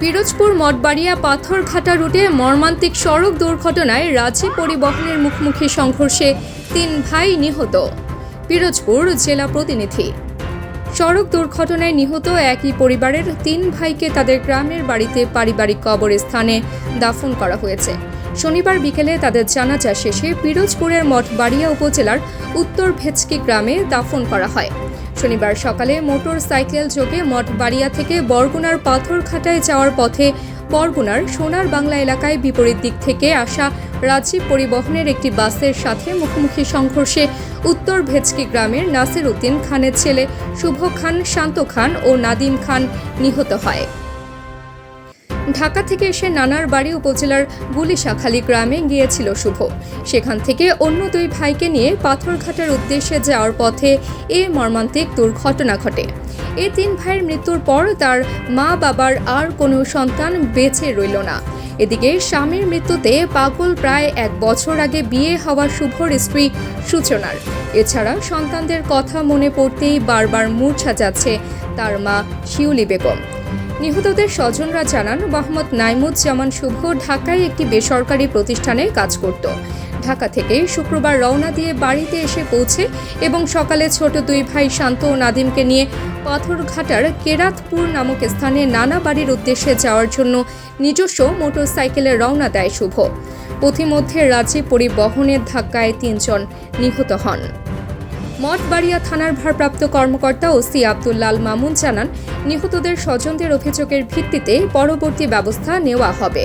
পিরোজপুর, মঠবাড়িয়া, পাথরঘাটা রুটে মর্মান্তিক সড়ক দুর্ঘটনায় রাজ্যে পরিবহনের মুখোমুখি সংঘর্ষে তিন ভাই নিহত। পিরোজপুর জেলা প্রতিনিধি। সড়ক দুর্ঘটনায় নিহত একই পরিবারের তিন ভাইকে তাদের গ্রামের বাড়িতে পারিবারিক কবরস্থানে দাফন করা হয়েছে। শনিবার বিকেলে তাদের জানাজা শেষে পিরোজপুরের মঠবাড়িয়া উপজেলার উত্তর ভেচকি গ্রামে দাফন করা হয়। শনিবার সকালে মোটর সাইকেল যোগে মঠবাড়িয়া থেকে বরগুনার পাথর খাটায় যাওয়ার পথে বরগুনার সোনার বাংলা এলাকায় বিপরীত দিক থেকে আসা রাজীব পরিবহনের একটি বাসের সাথে মুখোমুখি সংঘর্ষে উত্তর ভেজকি গ্রামের নাসির উদ্দিন খানের ছেলে শুভ খান, শান্ত খান ও নাদিম খান নিহত হয়। ঢাকা থেকে এসে নানার বাড়ি উপজেলার গুলিশাখালী গ্রামে গিয়েছিল শুভ। সেখান থেকে অন্য দুই ভাইকে নিয়ে পাথরঘাটার উদ্দেশ্যে যাওয়ার পথে এ মর্মান্তিক দুর্ঘটনা ঘটে। এ তিন ভাইয়ের মৃত্যুর পর তার মা বাবার আর কোনো সন্তান বেঁচে রইল না। এদিকে স্বামীর মৃত্যুতে পাগল প্রায় এক বছর আগে বিয়ে হওয়া শুভর স্ত্রী সূচনার। এছাড়া সন্তানদের কথা মনে পড়তেই বারবার মূর্ছা যাচ্ছে তার মা শিউলি বেগম। নিহতদের স্বজনরা জানান, মোহাম্মদ নাইমুজ্জামান শুভ ঢাকায় একটি বেসরকারি প্রতিষ্ঠানে কাজ করত। ঢাকা থেকে শুক্রবার রওনা দিয়ে বাড়িতে এসে পৌঁছে এবং সকালে ছোট দুই ভাই শান্ত ও নাদিমকে নিয়ে পাথরঘাটার কেরাতপুর নামক স্থানে নানা বাড়ির উদ্দেশ্যে যাওয়ার জন্য নিজস্ব মোটরসাইকেলে রওনা দেয় শুভ। পথিমধ্যে রাজ্যে পরিবহনের ধাক্কায় তিনজন নিহত হন। মঠবাড়িয়া থানার ভারপ্রাপ্ত কর্মকর্তা ওসি আব্দুল্লাল মামুন জানান, নিহতদের স্বজনদের অভিযোগের ভিত্তিতে পরবর্তী ব্যবস্থা নেওয়া হবে।